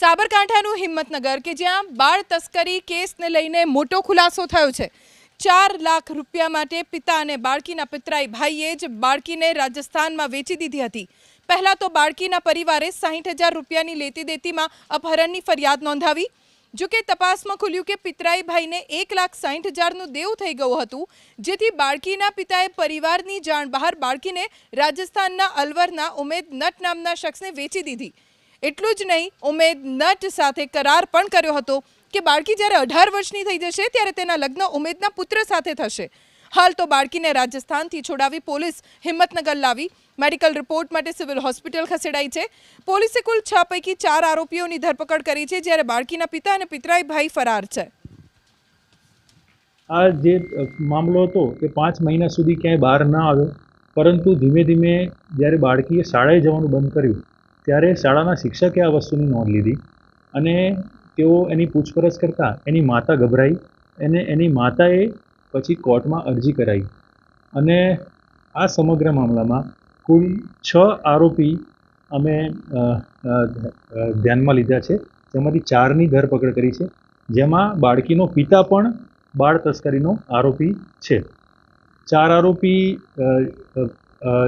સાબરકાંઠાનું હિંમતનગર કે જ્યાં બાળ તસ્કરી કેસને લઈને મોટો ખુલાસો થયો છે. ચાર લાખ રૂપિયા માટે પિતા અને બાળકીના પિતરાઈ ભાઈએ જ બાળકીને રાજસ્થાનમાં વેચી દીધી હતી. પહેલાં તો બાળકીના પરિવારે સાહીઠ હજાર રૂપિયાની લેતી દેતીમાં અપહરણની ફરિયાદ નોંધાવી. જો કે તપાસમાં ખુલ્યું કે પિતરાઈ ભાઈને એક લાખ સાહીઠ હજારનું દેવું થઈ ગયું હતું, જેથી બાળકીના પિતાએ પરિવારની જાણ બહાર બાળકીને રાજસ્થાનના અલવરના ઉમેદ નટ નામના શખ્સને વેચી દીધી. એટલું જ નહીં, ઉમેદ નટ સાથે કરાર પણ કર્યો હતો કે બાળકી જ્યારે અઢાર વર્ષની થઈ જશે ત્યારે તેના લગ્ન ઉમેદના પુત્ર સાથે થશે. હાલ તો બાળકીને રાજસ્થાનથી છોડાવી પોલીસ હિંમતનગર લાવી. મેડિકલ રિપોર્ટ માટે સિવિલ હોસ્પિટલ ખસેડાઈ છે. પોલીસે કુલ છ પૈકી ચાર આરોપીઓની ધરપકડ કરી છે, જ્યારે બાળકીના પિતા અને પિતરાઈ ભાઈ ફરાર છે. આ જે મામલો હતો એ પાંચ મહિના સુધી ક્યાંય બહાર ના આવ્યો, પરંતુ ધીમે ધીમે જ્યારે બાળકીએ શાળાએ જવાનું બંધ કર્યું ત્યારે શાળાના શિક્ષકે આ વસ્તુની નોંધ લીધી અને તેઓ એની પૂછપરછ કરતાં એની માતા ગભરાઈ અને એની માતાએ પછી કોર્ટમાં અરજી કરાવી અને આ સમગ્ર મામલામાં કુલ છ આરોપી અમે ધ્યાનમાં લીધા છે. જેમાંથી ચારની ધરપકડ કરી છે. જેમાં બાળકીનો પિતા પણ બાળ તસ્કરીનો આરોપી છે. ચાર આરોપી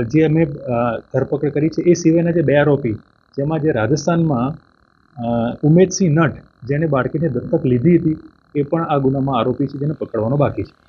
જે અમે ધરપકડ કરી છે, એ સિવાયના જે બે આરોપી, જેમાં જે રાજસ્થાનમાં ઉમેદસિંહ નટ, જેણે બાળકીને દત્તક લીધી હતી, એ પણ આ ગુનામાં આરોપી છે, જેને પકડવાનો બાકી છે.